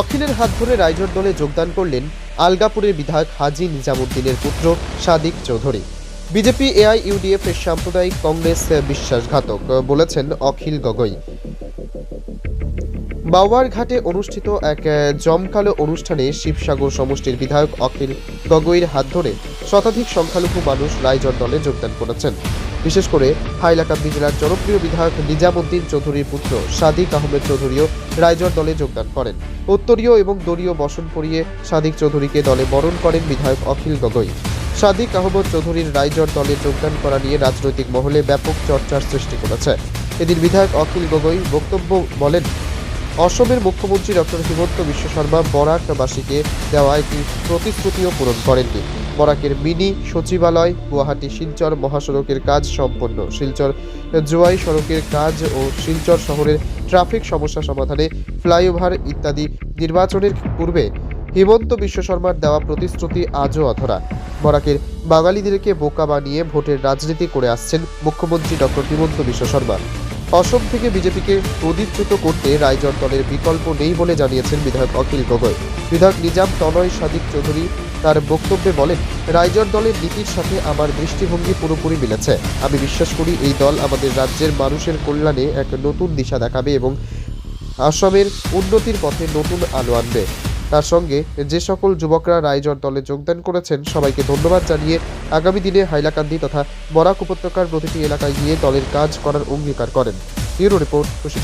অখিলের হাত ধরে রাইজোর দলে যোগদান করলেন আলগাপুরের বিধায়ক হাজি নিজামুদ্দিনের পুত্র Sadiq Chowdhury. BJP AI UDF এর সাম্প্রদায়িক কংগ্রেস বিশ্বাসঘাতক, বলেছেন অখিল গগৈ। বাওয়ার ঘাটে অনুষ্ঠিত এক জমকালো অনুষ্ঠানে শিবসাগর সমষ্টির বিধায়ক অখিল গগৈর হাত ধরে শতাধিক সংখ্যালঘু মানুষ রাইজর দলে যোগদান করেছেন। বিশেষ করে হাইলাকান্দি জেলার জনপ্রিয় বিধায়ক নিজামুদ্দিন চৌধুরীর পুত্র সাদিক আহমেদ চৌধুরীও রাইজর দলে যোগদান করেন। উত্তরীয় এবং দলীয় বসন পরিয়ে সাদিক চৌধুরীকে দলে বরণ করেন বিধায়ক অখিল গগৈ। সাদিক আহমদ চৌধুরীর রাইজর দলে যোগদান করা নিয়ে রাজনৈতিক মহলে ব্যাপক চর্চার সৃষ্টি করেছে। এদিন বিধায়ক অখিল গগৈ বক্তব্য বলেন, অসমের মুখ্যমন্ত্রী ডক্টর হিমন্ত বিশ্ব শর্মা বরাকবাসীকে দেওয়া একটি প্রতিশ্রুতিও পূরণ করেননি। বরাকের মিনি সচিবালয়, গুয়াহাটি শিলচর মহাসড়কের কাজ সম্পন্ন। শিলচর জোয়াই সড়কের কাজ ও শিলচর শহরের ট্রাফিক সমস্যা সমাধানে ফ্লাইওভার ইত্যাদি নির্বাচনের পূর্বে হিমন্ত বিশ্ব শর্মার দেওয়া প্রতিশ্রুতি আজও অধরা। বরাকের বাঙালিদেরকে বোকা বানিয়ে ভোটের রাজনীতি করে আসছেন মুখ্যমন্ত্রী ডক্টর হিমন্ত বিশ্ব শর্মা। অসম থেকে বিজেপিকে প্রদীপ্ত করতে রাইজর দলের বিকল্প নেই বলে জানিয়েছেন বিধায়ক অখিল গগৈ। বিধায়ক নিজাম তনয় সাদিক চৌধুরী তার বক্তব্যে বলেন, রাইজর দলের নীতির সাথে আমার দৃষ্টিভঙ্গি পুরোপুরি মিলেছে। আমি বিশ্বাস করি এই দল আমাদের রাজ্যের মানুষের কল্যাণে এক নতুন দিশা দেখাবে এবং আসামের উন্নতির পথে নতুন আলো আনবে। তার সঙ্গে যে সকল যুবকরা রাইজর দলে যোগদান করেছেন, সবাইকে ধন্যবাদ জানিয়ে আগামী দিনে হাইলাকান্দি তথা বরাক উপত্যকার প্রতিটি এলাকায় গিয়ে দলের কাজ করার অঙ্গীকার করেন। ব্যুরো রিপোর্ট খুশি